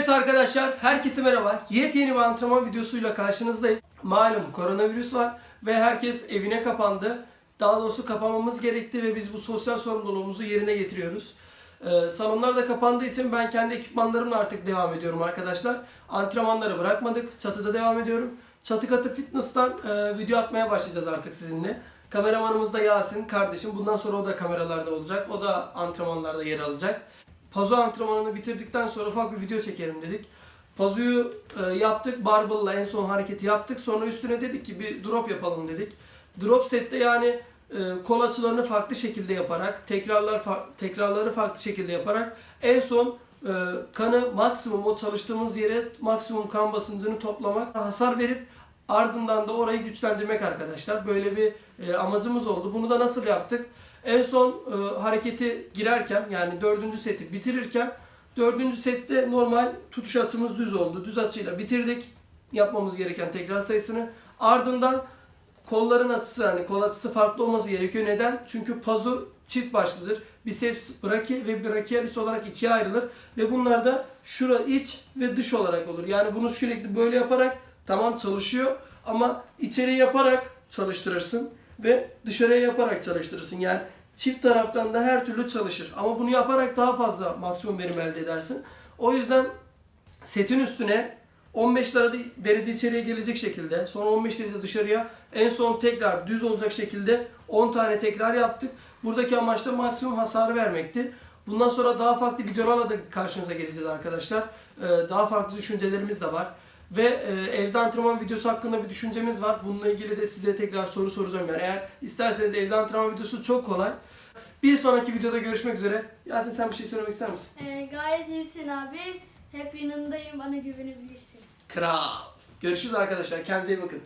Evet arkadaşlar, herkese merhaba. Yepyeni bir antrenman videosuyla karşınızdayız. Malum koronavirüs var ve herkes evine kapandı. Daha doğrusu kapanmamız gerekti ve biz bu sosyal sorumluluğumuzu yerine getiriyoruz. Ee, salonlar da kapandığı için ben kendi ekipmanlarımla artık devam ediyorum arkadaşlar. Antrenmanları bırakmadık. Çatıda devam ediyorum. Çatı katı fitness'tan e, video atmaya başlayacağız artık sizinle. Kameramanımız da Yasin kardeşim. Bundan sonra o da kameralarda olacak. O da antrenmanlarda yer alacak. Pazo antrenmanını bitirdikten sonra ufak bir video çekelim dedik. Pazoyu e, yaptık. Barbell'la en son hareketi yaptık. Sonra üstüne dedik ki bir drop yapalım dedik. Drop sette yani e, kol açılarını farklı şekilde yaparak, tekrarlar fa- tekrarları farklı şekilde yaparak en son e, kanı maksimum o çalıştığımız yere maksimum kan basıncını toplamak, hasar verip ardından da orayı güçlendirmek arkadaşlar. Böyle bir e, amacımız oldu. Bunu da nasıl yaptık? En son e, hareketi girerken yani dördüncü seti bitirirken dördüncü sette normal tutuş açımız düz oldu. Düz açıyla bitirdik yapmamız gereken tekrar sayısını. Ardından kolların açısı yani kol açısı farklı olması gerekiyor. Neden? Çünkü pazu çift başlıdır. Biceps braki ve brachialis olarak ikiye ayrılır. Ve bunlar da şura iç ve dış olarak olur. Yani bunu sürekli böyle yaparak tamam çalışıyor ama içeri yaparak çalıştırırsın ve dışarıya yaparak çalıştırırsın. Yani çift taraftan da her türlü çalışır. Ama bunu yaparak daha fazla maksimum verim elde edersin. O yüzden setin üstüne 15 derece, içeriye gelecek şekilde, sonra 15 derece dışarıya, en son tekrar düz olacak şekilde 10 tane tekrar yaptık. Buradaki amaç da maksimum hasarı vermekti. Bundan sonra daha farklı videolarla da karşınıza geleceğiz arkadaşlar. Ee, Daha farklı düşüncelerimiz de var. Ve e, evde antrenman videosu hakkında bir düşüncemiz var. Bununla ilgili de size tekrar soru soracağım. Yani eğer isterseniz evde antrenman videosu çok kolay. Bir sonraki videoda görüşmek üzere. Yasin sen bir şey söylemek ister misin? Ee, gayet iyisin abi. Hep yanındayım. Bana güvenebilirsin. Kral. Görüşürüz arkadaşlar. Kendinize iyi bakın.